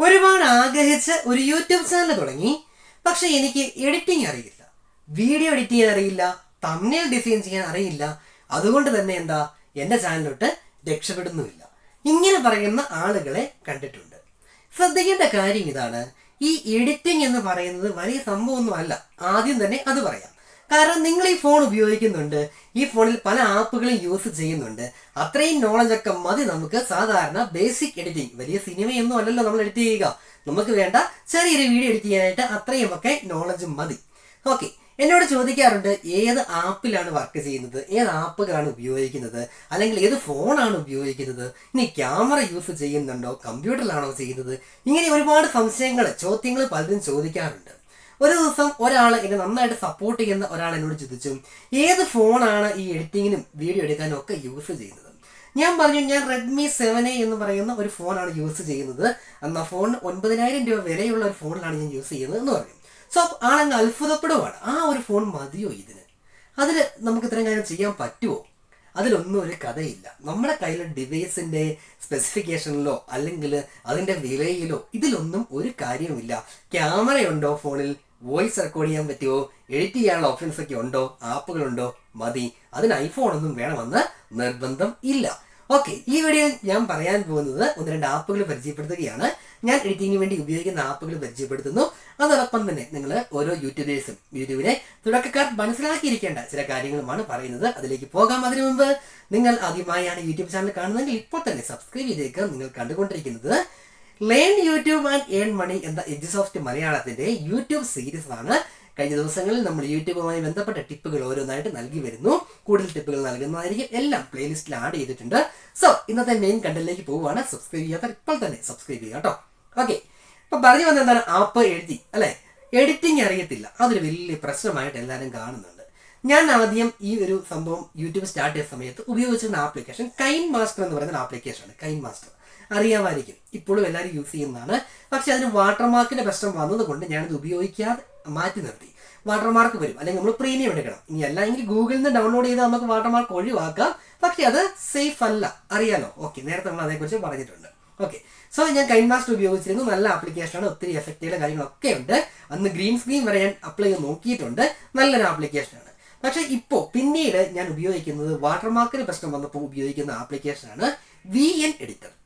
ഒരുപാട് ആഗ്രഹിച്ച് ഒരു യൂട്യൂബ് ചാനൽ തുടങ്ങി. പക്ഷെ എനിക്ക് എഡിറ്റിംഗ് അറിയില്ല. വീഡിയോ എഡിറ്റ് ചെയ്യാൻ അറിയില്ല. തമ്മിൽ ഡിസൈൻ ചെയ്യാൻ അറിയില്ല. അതുകൊണ്ട് തന്നെ എന്താ എന്റെ ചാനലിലോട്ട് രക്ഷപ്പെടുന്നുമില്ല. ഇങ്ങനെ പറയുന്ന ആളുകളെ കണ്ടിട്ടുണ്ട്. ശ്രദ്ധിക്കേണ്ട കാര്യം ഇതാണ്. ഈ എഡിറ്റിംഗ് എന്ന് പറയുന്നത് വലിയ സംഭവമൊന്നും അല്ല. ആദ്യം തന്നെ അത് പറയാം. കാരണം നിങ്ങൾ ഈ ഫോൺ ഉപയോഗിക്കുന്നുണ്ട്. ഈ ഫോണിൽ പല ആപ്പുകളും യൂസ് ചെയ്യുന്നുണ്ട്. അത്രയും നോളജ് ഒക്കെ മതി നമുക്ക്. സാധാരണ ബേസിക് എഡിറ്റിംഗ് വലിയ സിനിമയൊന്നും അല്ലല്ലോ നമ്മൾ എഡിറ്റ് ചെയ്യുക. നമുക്ക് വേണ്ട ചെറിയൊരു വീഡിയോ എഡിറ്റ് ചെയ്യാനായിട്ട് അത്രയും ഒക്കെ നോളജ് മതി. ഓക്കെ എന്നോട് ചോദിക്കാറുണ്ട് ഏത് ആപ്പിലാണ് വർക്ക് ചെയ്യുന്നത്? ഏത് ആപ്പുകളാണ് ഉപയോഗിക്കുന്നത്? അല്ലെങ്കിൽ ഏത് ഫോണാണ് ഉപയോഗിക്കുന്നത്? ഇനി ക്യാമറ യൂസ് ചെയ്യുന്നുണ്ടോ? കമ്പ്യൂട്ടറിലാണോ ചെയ്യുന്നത്? ഇങ്ങനെ ഒരുപാട് സംശയങ്ങൾ ചോദ്യങ്ങൾ പലരും ചോദിക്കാറുണ്ട്. ഒരു ദിവസം ഒരാൾ എന്നെ നന്നായിട്ട് സപ്പോർട്ട് ചെയ്യുന്ന ഒരാൾ എന്നോട് ചിന്തിച്ചു ഏത് ഫോണാണ് ഈ എഡിറ്റിങ്ങിനും വീഡിയോ എടുക്കാനും ഒക്കെ യൂസ് ചെയ്യുന്നത്? ഞാൻ പറഞ്ഞു ഞാൻ റെഡ്മി സെവൻ എ എന്ന് പറയുന്ന ഒരു ഫോണാണ് യൂസ് ചെയ്യുന്നത്. എന്നാ ഫോൺ ഒൻപതിനായിരം രൂപ വിലയുള്ള ഒരു ഫോണിലാണ് ഞാൻ യൂസ് ചെയ്യുന്നത് എന്ന് പറഞ്ഞു. സോ ആളങ്ങ് അത്ഭുതപ്പെടുവാണ്. ആ ഒരു ഫോൺ മതിയോ ഇതിന്? അതിൽ നമുക്ക് ഇത്രയും കാര്യം ചെയ്യാൻ പറ്റുമോ അതിലൊന്നും ഒരു കഥയില്ല. നമ്മുടെ കയ്യിലെ ഡിവൈസിന്റെ സ്പെസിഫിക്കേഷനിലോ അല്ലെങ്കിൽ അതിന്റെ വിലയിലോ ഇതിലൊന്നും ഒരു കാര്യമില്ല ക്യാമറയുണ്ടോ ഫോണിൽ വോയിസ് റെക്കോർഡ് ചെയ്യാൻ പറ്റുമോ എഡിറ്റ് ചെയ്യാനുള്ള ഓപ്ഷൻസ് ഒക്കെ ഉണ്ടോ? ആപ്പുകളുണ്ടോ മതി. അതിന് ഐഫോൺ ഒന്നും വേണമെന്ന് നിർബന്ധം ഇല്ല. ഓക്കെ ഈ വീഡിയോയിൽ ഞാൻ പറയാൻ പോകുന്നത് ഒന്ന് രണ്ട് ആപ്പുകൾ പരിചയപ്പെടുത്തുകയാണ്. ഞാൻ എഡിറ്റിംഗിന് വേണ്ടി ഉപയോഗിക്കുന്ന ആപ്പുകൾ പരിചയപ്പെടുത്തുന്നു. അതോടൊപ്പം തന്നെ നിങ്ങൾ ഓരോ യൂട്യൂബേഴ്സും യൂട്യൂബിനെ തുടക്കക്കാർ മനസ്സിലാക്കിയിരിക്കേണ്ട ചില കാര്യങ്ങളുമാണ് പറയുന്നത്. അതിലേക്ക് പോകാം. അതിനു മുമ്പ് നിങ്ങൾ ആദ്യമായാണ് യൂട്യൂബ് ചാനൽ കാണുന്നതെങ്കിൽ ഇപ്പോൾ തന്നെ സബ്സ്ക്രൈബ് ചെയ്തേക്ക് നിങ്ങൾ കണ്ടുകൊണ്ടിരിക്കുന്നത് learn YouTube and earn money എന്ന എഡ്ജസോഫ്റ്റ് മലയാളത്തിന്റെ യൂട്യൂബ് സീരീസ് ആണ്. കഴിഞ്ഞ ദിവസങ്ങളിൽ നമ്മൾ യൂട്യൂബുമായി ബന്ധപ്പെട്ട ടിപ്പുകൾ ഓരോന്നായിട്ട് നൽകി വരുന്നു. കൂടുതൽ ടിപ്പുകൾ നൽകുന്നതായിരിക്കും എല്ലാം പ്ലേലിസ്റ്റിൽ ആഡ് ചെയ്തിട്ടുണ്ട്. സോ ഇന്നത്തെ മെയിൻ കണ്ടന്റിലേക്ക് പോവുകയാണ്. സബ്സ്ക്രൈബ് ചെയ്യാത്ത ഇപ്പോൾ തന്നെ സബ്സ്ക്രൈബ് ചെയ്യുക കേട്ടോ. ഓക്കെ ഇപ്പൊ പറഞ്ഞു വന്ന എന്താണ്? ആപ്പ് എഴുതി അല്ലെ? എഡിറ്റിംഗ് അറിയത്തില്ല. അതൊരു വലിയ പ്രശ്നമായിട്ട് എല്ലാവരും കാണുന്നുണ്ട്. ഞാൻ ആദ്യം ഈ ഒരു സംഭവം യൂട്യൂബ് സ്റ്റാർട്ട് ചെയ്ത സമയത്ത് ഉപയോഗിച്ചിരുന്ന ആപ്ലിക്കേഷൻ കൈൻ മാസ്റ്റർ എന്ന് പറയുന്ന ആപ്ലിക്കേഷനാണ് കൈൻ മാസ്റ്റർ അറിയാമായിരിക്കും. ഇപ്പോഴും എല്ലാവരും യൂസ് ചെയ്യുന്നതാണ്. പക്ഷെ അതിന് വാട്ടർമാർക്കിന്റെ പ്രശ്നം വന്നതുകൊണ്ട് ഞാനിത് ഉപയോഗിക്കാതെ മാറ്റി നിർത്തി. വാട്ടർമാർക്ക് വരും. അല്ലെങ്കിൽ നമ്മൾ പ്രീമിയം എടുക്കണം. ഇനി അല്ലെങ്കിൽ ഗൂഗിളിൽ നിന്ന് ഡൗൺലോഡ് ചെയ്താൽ നമുക്ക് വാട്ടർമാർക്ക് ഒഴിവാക്കാം. പക്ഷെ അത് സേഫ് അല്ല. അറിയാലോ? ഓക്കെ നേരത്തെ നമ്മൾ അതേക്കുറിച്ച് പറഞ്ഞിട്ടുണ്ട്. ഓക്കെ സോ ഞാൻ കൈൻ മാസ്റ്റർ ഉപയോഗിച്ചിരുന്നു. നല്ല ആപ്ലിക്കേഷനാണ് ഒത്തിരി എഫക്റ്റീവ് കാര്യങ്ങളൊക്കെ ഉണ്ട്. അന്ന് ഗ്രീൻ സ്ക്രീൻ വരെ ഞാൻ അപ്ലൈ ചെയ്ത് നോക്കിയിട്ടുണ്ട്. നല്ലൊരു ആപ്ലിക്കേഷനാണ് പക്ഷെ ഇപ്പോൾ പിന്നീട് ഞാൻ ഉപയോഗിക്കുന്നത് വാട്ടർമാർക്കിന് പ്രശ്നം വന്നപ്പോൾ ഉപയോഗിക്കുന്ന ആപ്ലിക്കേഷനാണ് വി എൻ എഡിറ്റർ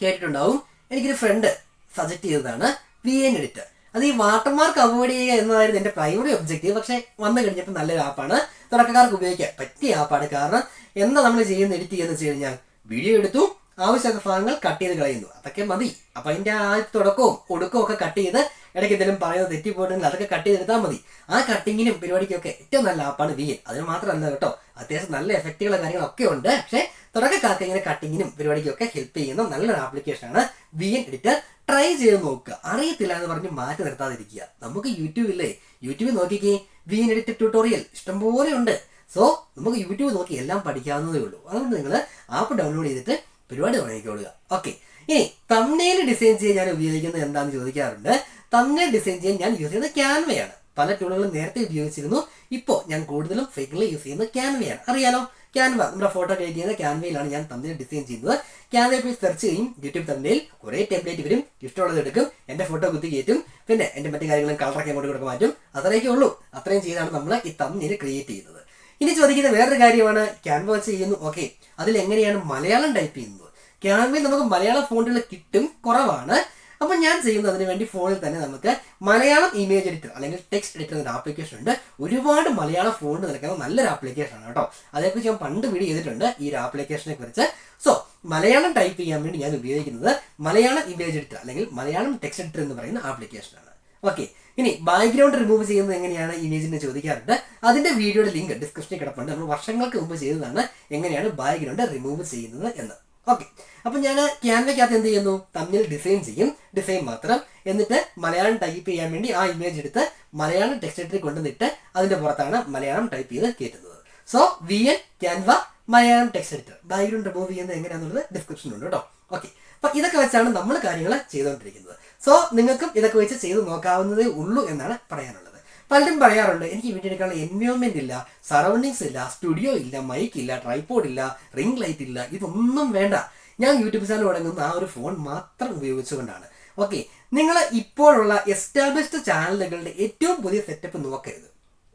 കേട്ടിട്ടുണ്ടാവും. എനിക്കൊരു ഫ്രണ്ട് സജക്ട് ചെയ്തതാണ് വി എൻ എഡിറ്റർ അത് ഈ വാട്ടർമാർക്ക് അവോയ്ഡ് ചെയ്യുക എന്നതായിരുന്നു എന്റെ പ്രൈമറി ഒബ്ജക്റ്റീവ് പക്ഷേ വന്നു കഴിഞ്ഞപ്പോൾ നല്ലൊരു ആപ്പാണ് തുടക്കക്കാർക്ക് ഉപയോഗിക്കാൻ പറ്റിയ ആപ്പാണ് കാരണം എന്താ നമ്മൾ ചെയ്യുന്ന എഡിറ്റ് ചെയ്യുന്നത് വെച്ച് കഴിഞ്ഞാൽ വീഡിയോ എടുത്തു ആവശ്യമായ ഭാഗങ്ങൾ കട്ട് ചെയ്ത് കളയുന്നു. അതൊക്കെ മതി. അപ്പൊ അതിന്റെ ആ തുടക്കവും ഒടുക്കവും ഒക്കെ കട്ട് ചെയ്ത് ഇടയ്ക്ക് എന്തെങ്കിലും പറയുന്നത് തെറ്റിപ്പോയിട്ടുണ്ടെങ്കിൽ അതൊക്കെ കട്ട് ചെയ്തെടുത്താൽ മതി. ആ കട്ടിങ്ങിനും പരിപാടിക്കൊക്കെ ഏറ്റവും നല്ല ആപ്പാണ് വി അതിന് മാത്രമല്ല കേട്ടോ അത്യാവശ്യം നല്ല എഫക്റ്റുള്ള കാര്യങ്ങളൊക്കെ ഉണ്ട്. പക്ഷേ തുടക്കക്കാർക്ക് ഇങ്ങനെ കട്ടിങ്ങിനും പരിപാടിക്കൊക്കെ ഹെൽപ്പ് ചെയ്യുന്ന നല്ലൊരു ആപ്ലിക്കേഷനാണ് വി എൻ എഡിറ്റർ ട്രൈ ചെയ്ത് നോക്കുക. അറിയത്തില്ല എന്ന് പറഞ്ഞ് മാറ്റി നിർത്താതിരിക്കുക. നമുക്ക് യൂട്യൂബില്ലേ യൂട്യൂബിൽ നോക്കിക്കേ. വി എൻ എഡിറ്റർ ട്യൂട്ടോറിയൽ ഇഷ്ടംപോലെ ഉണ്ട്. സോ നമുക്ക് യൂട്യൂബ് നോക്കി എല്ലാം പഠിക്കാവുന്നതേ ഉള്ളൂ. അതുകൊണ്ട് നിങ്ങൾ ആപ്പ് ഡൗൺലോഡ് ചെയ്തിട്ട് പരിപാടി തുടങ്ങിക്കൊള്ളുക ഓക്കെ ഇനി തമ്നയിൽ ഡിസൈൻ ചെയ്യാൻ ഞാൻ ഉപയോഗിക്കുന്നത് എന്താണെന്ന് ചോദിക്കാറുണ്ട്. തമ്നയിൽ ഡിസൈൻ ചെയ്യാൻ ഞാൻ യൂസ് ചെയ്യുന്നത് ക്യാൻവയാണ് പല ടൂളുകളും നേരത്തെ ഉപയോഗിച്ചിരുന്നു. ഇപ്പോൾ ഞാൻ കൂടുതലും ഫേക്കിൽ യൂസ് ചെയ്യുന്നത് ക്യാൻവയാണ് അറിയാലോ? ക്യാൻവ നമ്മുടെ ഫോട്ടോ ക്രിയേറ്റ് ചെയ്യുന്ന ക്യാൻവയിലാണ് ഞാൻ തമ്മിൽ ഡിസൈൻ ചെയ്യുന്നത്. ക്യാൻവയിൽ പോയി സെർച്ച് ചെയ്യും. യൂട്യൂബ് തമ്മിൽ കുറേ ടെംപ്ലേറ്റ് വരും. ഇഷ്ടമുള്ളത് എടുക്കും. എന്റെ ഫോട്ടോ കുത്തി കയറ്റും. പിന്നെ എന്റെ മറ്റു കാര്യങ്ങളും കളറൊക്കെ അങ്ങോട്ട് കൊടുക്കാൻ മാറ്റും. അത്രയൊക്കെ ഉള്ളൂ. അത്രയും ചെയ്താണ് നമ്മൾ ഈ തമ്മിൽ ക്രിയേറ്റ് ചെയ്യുന്നത്. ഇനി ചോദിക്കുന്ന വേറൊരു കാര്യമാണ്. ക്യാൻവ വെച്ച് ചെയ്യുന്നു. ഓക്കെ അതിൽ എങ്ങനെയാണ് മലയാളം ടൈപ്പ് ചെയ്യുന്നത്? ക്യാൻവയിൽ നമുക്ക് മലയാള ഫോണ്ടുകൾ കിട്ടും. കുറവാണ്. അപ്പം ഞാൻ ചെയ്യുന്നതിന് വേണ്ടി ഫോണിൽ തന്നെ നമുക്ക് മലയാളം ഇമേജ് എഡിറ്റർ അല്ലെങ്കിൽ ടെക്സ്റ്റ് എഡിറ്റർ എന്ന ആപ്ലിക്കേഷൻ ഉണ്ട്. ഒരുപാട് മലയാളം ഫോണ്ട് നിൽക്കുന്ന നല്ലൊരു ആപ്ലിക്കേഷൻ ആണ് കേട്ടോ. അതേക്കുറിച്ച് ഞാൻ പണ്ട് വീഡിയോ ചെയ്തിട്ടുണ്ട് ഈ ഒരു ആപ്ലിക്കേഷനെ കുറിച്ച്. സോ മലയാളം ടൈപ്പ് ചെയ്യാൻ വേണ്ടി ഞാൻ ഉപയോഗിക്കുന്നത് മലയാളം ഇമേജ് എഡിറ്റർ അല്ലെങ്കിൽ മലയാളം ടെക്സ്റ്റ് എഡിറ്റർ എന്ന് പറയുന്ന ആപ്ലിക്കേഷനാണ് ഓക്കെ ഇനി ബാക്ക്ഗ്രൗണ്ട് റിമൂവ് ചെയ്യുന്നത് എങ്ങനെയാണ്? ഇമേജിനെ ചോദിക്കാറുണ്ട്. അതിന്റെ വീഡിയോയുടെ ലിങ്ക് ഡിസ്ക്രിപ്ഷനിൽ കിടപ്പുണ്ട്. നമ്മൾ വർഷങ്ങൾക്ക് മുമ്പ് ചെയ്തതാണ് എങ്ങനെയാണ് ബാക്ക്ഗ്രൗണ്ട് റിമൂവ് ചെയ്യുന്നത് എന്ന്. ഓക്കെ അപ്പൊ ഞാൻ ക്യാൻവയ്ക്കകത്ത് എന്ത് ചെയ്യുന്നു? തമ്മിൽ ഡിസൈൻ ചെയ്യും. ഡിസൈൻ മാത്രം. എന്നിട്ട് മലയാളം ടൈപ്പ് ചെയ്യാൻ വേണ്ടി ആ ഇമേജ് എടുത്ത് മലയാളം ടെക്സ്റ്റ് എഡിറ്ററിൽ കൊണ്ടുവന്നിട്ട് അതിന്റെ പുറത്താണ് മലയാളം ടൈപ്പ് ചെയ്ത് കയറ്റുന്നത് so V N Canva Malayalam text editor background remove ചെയ്യുന്നത് എങ്ങനെയാണെന്നുള്ളത് ഡിസ്ക്രിപ്ഷനിലുണ്ട് കേട്ടോ. ഓക്കെ അപ്പൊ ഇതൊക്കെ വെച്ചാണ് നമ്മൾ കാര്യങ്ങൾ ചെയ്തുകൊണ്ടിരിക്കുന്നത്. സോ നിങ്ങൾക്കും ഇതൊക്കെ വെച്ച് ചെയ്ത് നോക്കാവുന്നതേ ഉള്ളൂ എന്നാണ് പറയാനുള്ളത്. പലരും പറയാറുണ്ട് എനിക്ക് വീട്ടിലേക്കുള്ള എൻവയോൺമെന്റ് ഇല്ല സറൗണ്ടിങ്സ് ഇല്ല സ്റ്റുഡിയോ ഇല്ല മൈക്ക് ഇല്ല ട്രൈപോഡ് ഇല്ല റിംഗ് ലൈറ്റ് ഇല്ല ഇതൊന്നും വേണ്ട. ഞാൻ യൂട്യൂബ് ചാനൽ തുടങ്ങുന്ന ആ ഒരു ഫോൺ മാത്രം ഉപയോഗിച്ചുകൊണ്ടാണ്. ഓക്കെ നിങ്ങൾ ഇപ്പോഴുള്ള എസ്റ്റാബ്ലിഷ്ഡ് ചാനലുകളുടെ ഏറ്റവും പുതിയ സെറ്റപ്പ് നോക്കരുത്.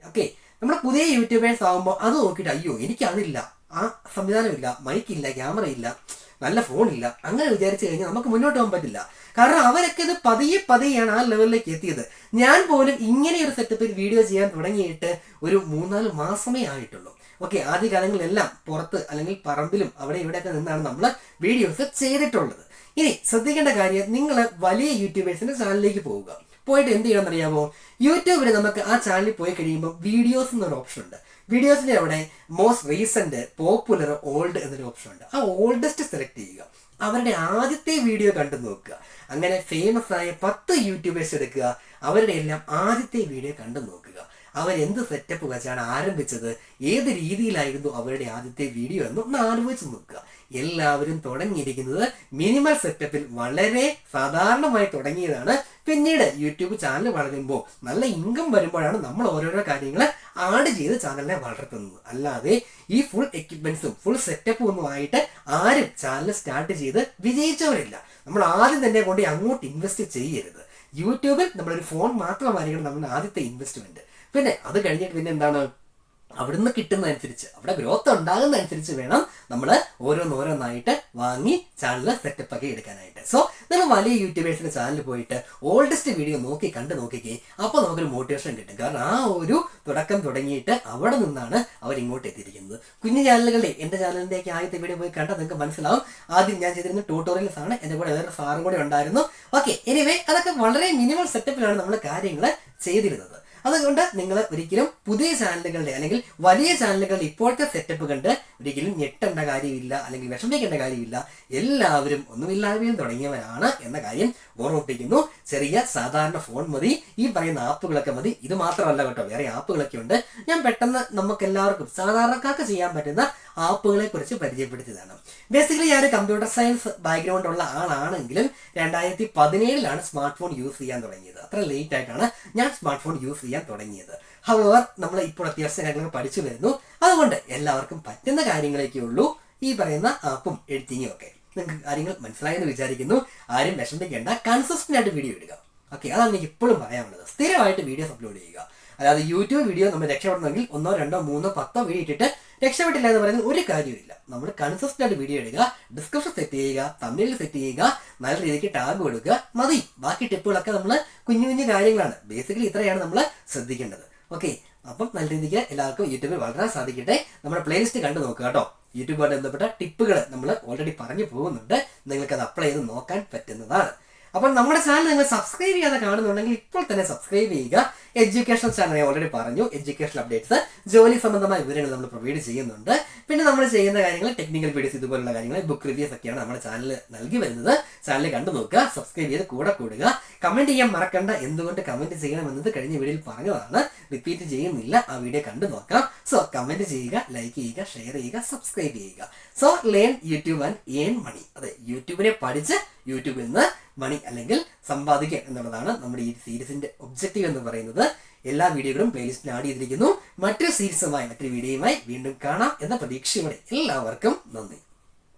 ഓക്കെ നമ്മൾ പുതിയ യൂട്യൂബേഴ്സ് ആകുമ്പോൾ അത് നോക്കിയിട്ട് അയ്യോ എനിക്കതില്ല. ആ സംവിധാനമില്ല മൈക്കില്ല ക്യാമറ ഇല്ല. നല്ല ഫോണില്ല അങ്ങനെ വിചാരിച്ചു കഴിഞ്ഞാൽ നമുക്ക് മുന്നോട്ട് പോകാൻ പറ്റില്ല. കാരണം അവരൊക്കെ ഇത് പതിയെ പതിയെയാണ് ആ ലെവലിലേക്ക് എത്തിയത്. ഞാൻ പോലും ഇങ്ങനെ ഒരു സെറ്റപ്പിൽ വീഡിയോ ചെയ്യാൻ തുടങ്ങിയിട്ട് ഒരു മൂന്നാൽ മാസമേ ആയിട്ടുള്ളൂ. ഓക്കെ ആദ്യ കാലങ്ങളിലെല്ലാം പുറത്ത് അല്ലെങ്കിൽ പറമ്പിലും അവിടെ ഇവിടെയൊക്കെ നിന്നാണ് നമ്മൾ വീഡിയോസ് ചെയ്തിട്ടുള്ളത്. ഇനി ശ്രദ്ധിക്കേണ്ട കാര്യം നിങ്ങൾ വലിയ യൂട്യൂബേഴ്സിന്റെ ചാനലിലേക്ക് പോവുക. പോയിട്ട് എന്ത് ചെയ്യണമെന്ന് അറിയാമോ യൂട്യൂബിൽ നമുക്ക് ആ ചാനലിൽ പോയി കഴിയുമ്പോൾ വീഡിയോസ് എന്നൊരു ഓപ്ഷൻ ഉണ്ട്. വീഡിയോസിന്റെ അവിടെ മോസ്റ്റ് റീസെന്റ് പോപ്പുലർ ഓൾഡ് എന്നൊരു ഓപ്ഷൻ ഉണ്ട്. ആ ഓൾഡസ്റ്റ് സെലക്ട് ചെയ്യുക. അവരുടെ ആദ്യത്തെ വീഡിയോ കണ്ടു നോക്കുക. അങ്ങനെ ഫേമസ് ആയ പത്ത് യൂട്യൂബേഴ്സ് എടുക്കുക. അവരുടെ എല്ലാം ആദ്യത്തെ വീഡിയോ കണ്ടു നോക്കുക. അവർ എന്ത് സെറ്റപ്പ് വെച്ചാണ് ആരംഭിച്ചത്? ഏത് രീതിയിലായിരുന്നു അവരുടെ ആദ്യത്തെ വീഡിയോ എന്ന് ഒന്ന് ആലോചിച്ച് നോക്കുക. എല്ലാവരും തുടങ്ങിയിരിക്കുന്നത് മിനിമൽ സെറ്റപ്പിൽ വളരെ സാധാരണമായി തുടങ്ങിയതാണ്. പിന്നീട് യൂട്യൂബ് ചാനൽ വളരുമ്പോൾ നല്ല ഇൻകം വരുമ്പോഴാണ് നമ്മൾ ഓരോരോ കാര്യങ്ങൾ ആഡ് ചെയ്ത് ചാനലിനെ വളർത്തുന്നത്. അല്ലാതെ ഈ ഫുൾ എക്യുപ്മെന്റ്സും ഫുൾ സെറ്റപ്പും ഒന്നും ആയിട്ട് ആരും ചാനൽ സ്റ്റാർട്ട് ചെയ്ത് വിജയിച്ചവരില്ല. നമ്മൾ ആദ്യം തന്നെ കൊണ്ട് അങ്ങോട്ട് ഇൻവെസ്റ്റ് ചെയ്യരുത്. യൂട്യൂബിൽ നമ്മളൊരു ഫോൺ മാത്രമായിരിക്കണം നമ്മുടെ ആദ്യത്തെ ഇൻവെസ്റ്റ്മെന്റ് പിന്നെ അത് കഴിഞ്ഞിട്ട് പിന്നെ എന്താണ്? അവിടുന്ന് കിട്ടുന്നതനുസരിച്ച് അവിടെ ഗ്രോത്ത് ഉണ്ടാകുന്നതനുസരിച്ച് വേണം നമ്മൾ ഓരോന്നോരോന്നായിട്ട് വാങ്ങി ചാനൽ സെറ്റപ്പ് ആക്കി എടുക്കാനായിട്ട്. സോ നിങ്ങൾ വലിയ യൂട്യൂബേഴ്സിന്റെ ചാനലിൽ പോയിട്ട് ഓൾഡസ്റ്റ് വീഡിയോ നോക്കി കണ്ട് നോക്കിക്കേ അപ്പോൾ നമുക്കൊരു മോട്ടിവേഷൻ കിട്ടും. കാരണം ആ ഒരു തുടക്കം തുടങ്ങിയിട്ട് അവിടെ നിന്നാണ് അവർ ഇങ്ങോട്ട് എത്തിയിരിക്കുന്നത്. കുഞ്ഞു ചാനലുകളുടെ എന്റെ ചാനലിന്റെയൊക്കെ ആദ്യത്തെ വീഡിയോ പോയി കണ്ടാൽ നിങ്ങൾക്ക് മനസ്സിലാവും. ആദ്യം ഞാൻ ചെയ്തിരുന്ന ട്യൂട്ടോറിയൽസ് ആണ്. എന്റെ കൂടെ വേറെ സാറും കൂടെ ഉണ്ടായിരുന്നു. ഓക്കെ എനിവേ അതൊക്കെ വളരെ മിനിമം സെറ്റപ്പിലാണ് നമ്മൾ കാര്യങ്ങൾ ചെയ്തിരുന്നത്. അതുകൊണ്ട് നിങ്ങൾ ഒരിക്കലും പുതിയ ചാനലുകളുടെ അല്ലെങ്കിൽ വലിയ ചാനലുകളുടെ ഇപ്പോഴത്തെ സെറ്റപ്പ് കണ്ട് ഒരിക്കലും ഞെട്ടേണ്ട കാര്യമില്ല അല്ലെങ്കിൽ വിഷമിക്കേണ്ട കാര്യമില്ല. എല്ലാവരും ഒന്നുമില്ലാതെയും തുടങ്ങിയവരാണ് എന്ന കാര്യം ഓർമ്മിപ്പിക്കുന്നു ചെറിയ സാധാരണ ഫോൺ മതി. ഈ പറയുന്ന ആപ്പുകളൊക്കെ മതി. ഇത് മാത്രമല്ല കേട്ടോ വേറെ ആപ്പുകളൊക്കെ ഉണ്ട്. ഞാൻ പെട്ടെന്ന് നമുക്ക് എല്ലാവർക്കും സാധാരണക്കാർക്ക് ചെയ്യാൻ പറ്റുന്ന ആപ്പുകളെ കുറിച്ച് പരിചയപ്പെടുത്തിയതാണ്. ബേസിക്കലി ഞാൻ കമ്പ്യൂട്ടർ സയൻസ് ബാക്ക്ഗ്രൗണ്ട് ഉള്ള ആളാണെങ്കിലും രണ്ടായിരത്തി പതിനേഴിലാണ് സ്മാർട്ട് ഫോൺ യൂസ് ചെയ്യാൻ തുടങ്ങിയത്. അത്ര ലേറ്റ് ആയിട്ടാണ് ഞാൻ സ്മാർട്ട് ഫോൺ യൂസ് ചെയ്യാൻ തുടങ്ങിയത്. ഹവർ നമ്മൾ ഇപ്പോൾ അത്യാവശ്യം കാര്യങ്ങൾ പഠിച്ചു വരുന്നു. അതുകൊണ്ട് എല്ലാവർക്കും പറ്റുന്ന കാര്യങ്ങളൊക്കെ ഉള്ളൂ ഈ പറയുന്ന ആപ്പും എഡിറ്റിങ്ങും ഒക്കെ. നിങ്ങൾക്ക് കാര്യങ്ങൾ മനസ്സിലായെന്ന് വിചാരിക്കുന്നു. ആരും വിഷമിക്കേണ്ട. കൺസിസ്റ്റന്റ് ആയിട്ട് വീഡിയോ ഇടുക. ഓക്കെ അതാണ് എനിക്ക് ഇപ്പോഴും പറയാനുള്ളത്. സ്ഥിരമായിട്ട് വീഡിയോസ് അപ്ലോഡ് ചെയ്യുക. അതായത് യൂട്യൂബ് വീഡിയോ നമ്മൾ രക്ഷപ്പെടണമെങ്കിൽ ഒന്നോ രണ്ടോ മൂന്നോ പത്തോ വീഡിയോ ഇട്ടിട്ട് രക്ഷപ്പെട്ടില്ല എന്ന് പറയുന്നത് ഒരു കാര്യമില്ല നമ്മൾ കൺസിസ്റ്റന്റ് ആയിട്ട് വീഡിയോ ഇടുക ഡിസ്ക്രിപ്ഷൻ സെറ്റ് ചെയ്യുക തമ്മിൽ സെറ്റ് ചെയ്യുക നല്ല രീതിക്ക് ടാഗ് കൊടുക്കുക മതി. ബാക്കി ടിപ്പുകളൊക്കെ നമ്മൾ കുഞ്ഞു കുഞ്ഞു കാര്യങ്ങളാണ്. ബേസിക്കലി ഇത്രയാണ് നമ്മൾ ശ്രദ്ധിക്കേണ്ടത്. ഓക്കെ അപ്പം നല്ല രീതിക്ക് എല്ലാവർക്കും യൂട്യൂബിൽ വളരാൻ സാധിക്കട്ടെ. നമ്മുടെ പ്ലേലിസ്റ്റ് കണ്ടു നോക്കുക കേട്ടോ. യൂട്യൂബുമായിട്ട് ബന്ധപ്പെട്ട ടിപ്പുകൾ നമ്മൾ ഓൾറെഡി പറഞ്ഞു പോകുന്നുണ്ട്. നിങ്ങൾക്ക് അത് അപ്ലൈ ചെയ്ത് നോക്കാൻ പറ്റുന്നതാണ്. അപ്പോൾ നമ്മുടെ ചാനൽ നിങ്ങൾ സബ്സ്ക്രൈബ് ചെയ്യാതെ കാണുന്നുണ്ടെങ്കിൽ ഇപ്പോൾ തന്നെ സബ്സ്ക്രൈബ് ചെയ്യുക. എഡ്യൂക്കേഷണൽ ചാനൽ ഞാൻ ഓൾറെഡി പറഞ്ഞു. എഡ്യൂക്കേഷണൽ അപ്ഡേറ്റ്സ് ജോലി സംബന്ധമായ വിവരങ്ങൾ നമ്മൾ പ്രൊവൈഡ് ചെയ്യുന്നുണ്ട്. പിന്നെ നമ്മൾ ചെയ്യുന്ന കാര്യങ്ങൾ ടെക്നിക്കൽ വീഡിയോസ് ഇതുപോലുള്ള കാര്യങ്ങൾ ബുക്ക് റിവ്യൂസ് ഒക്കെയാണ് നമ്മുടെ ചാനൽ നൽകി വരുന്നത്. ചാനൽ കണ്ടു നോക്കുക സബ്സ്ക്രൈബ് ചെയ്ത് കൂടെ കൂടുക. കമന്റ് ചെയ്യാൻ മറക്കണ്ട എന്തുകൊണ്ട് കമന്റ് ചെയ്യണമെന്നത് കഴിഞ്ഞ വീഡിയോയിൽ പറഞ്ഞതാണ്. റിപ്പീറ്റ് ചെയ്യുന്നില്ല ആ വീഡിയോ കണ്ടു നോക്കാം സോ കമന്റ് ചെയ്യുക ലൈക്ക് ചെയ്യുക ഷെയർ ചെയ്യുക സബ്സ്ക്രൈബ് ചെയ്യുക. So learn YouTube and earn money അതെ യൂട്യൂബിനെ പഠിച്ച് യൂട്യൂബിൽ നിന്ന് മണി അല്ലെങ്കിൽ സമ്പാദിക്കുക എന്നുള്ളതാണ് നമ്മുടെ ഈ സീരീസിന്റെ ഒബ്ജക്റ്റീവ് എന്ന് പറയുന്നത്. എല്ലാ വീഡിയോകളും പ്ലേലിസ്റ്റിൽ ആഡ് ചെയ്തിരിക്കുന്നു. മറ്റൊരു സീരീസുമായി മറ്റൊരു വീഡിയോയുമായി വീണ്ടും കാണാം എന്ന പ്രതീക്ഷയോടെ എല്ലാവർക്കും നന്ദി.